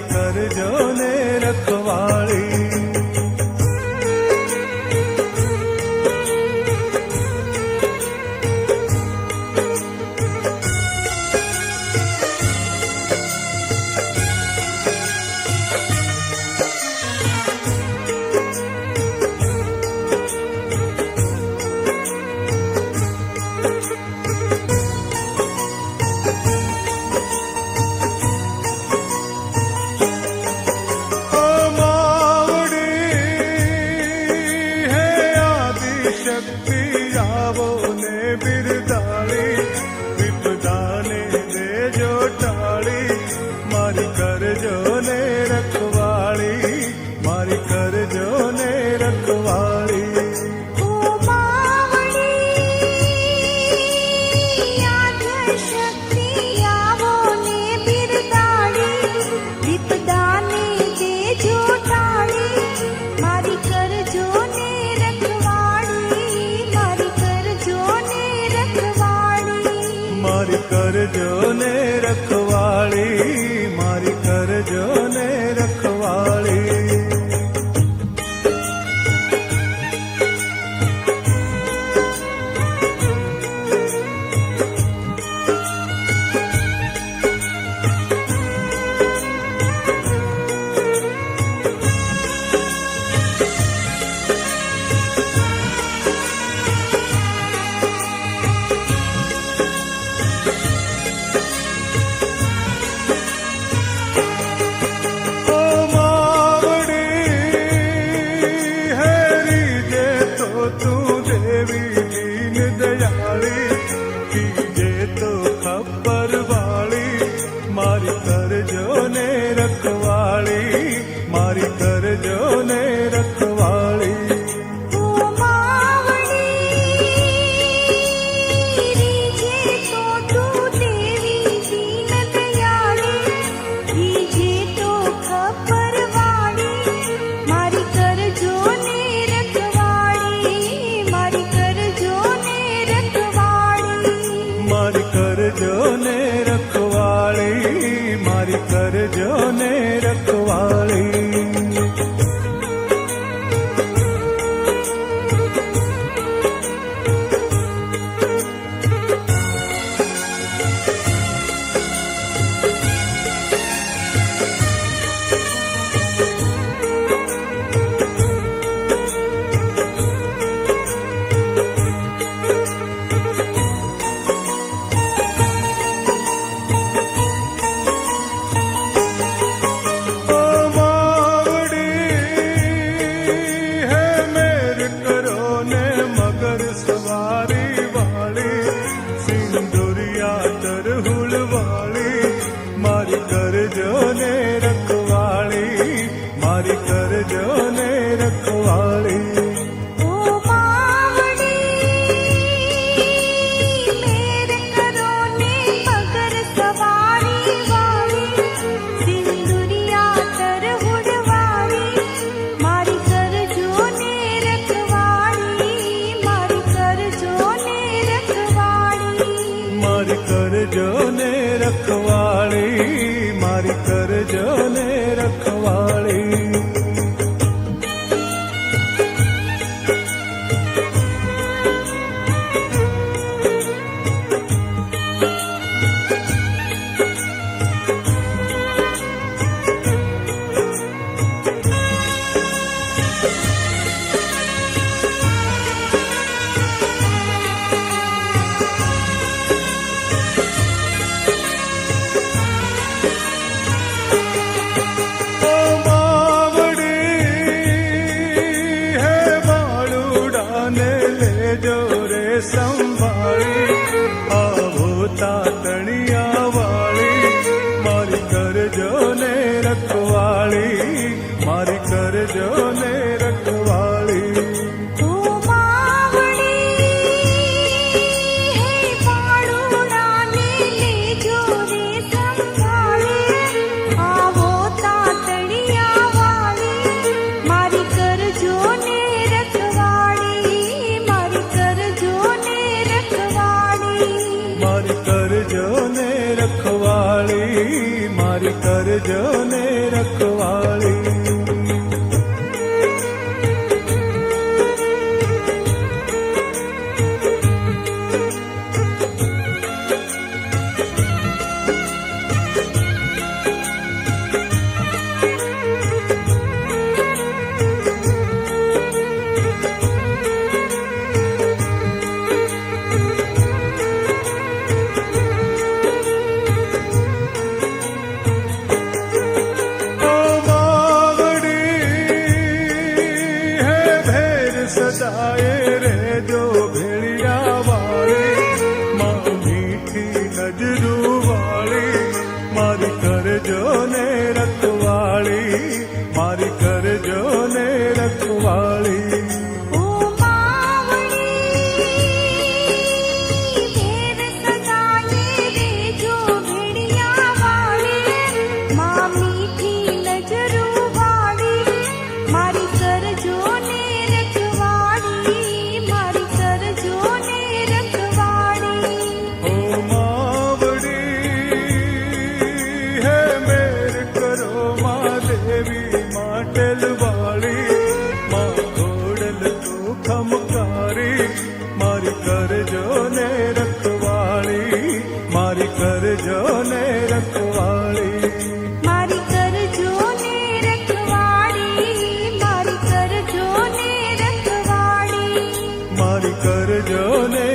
મારી કરજો ને મારી go. લેજો રે સંભાળ આવો તાર કરજો ને રખવાળી મારી કરજો ને રખવાળી go મારી કરજો ને રખવાળી મારી કરજો ને રખવાળી. મારી કરજો ને રખવાળી મારી કરજો ને રખવાળી. મારી કરજો ને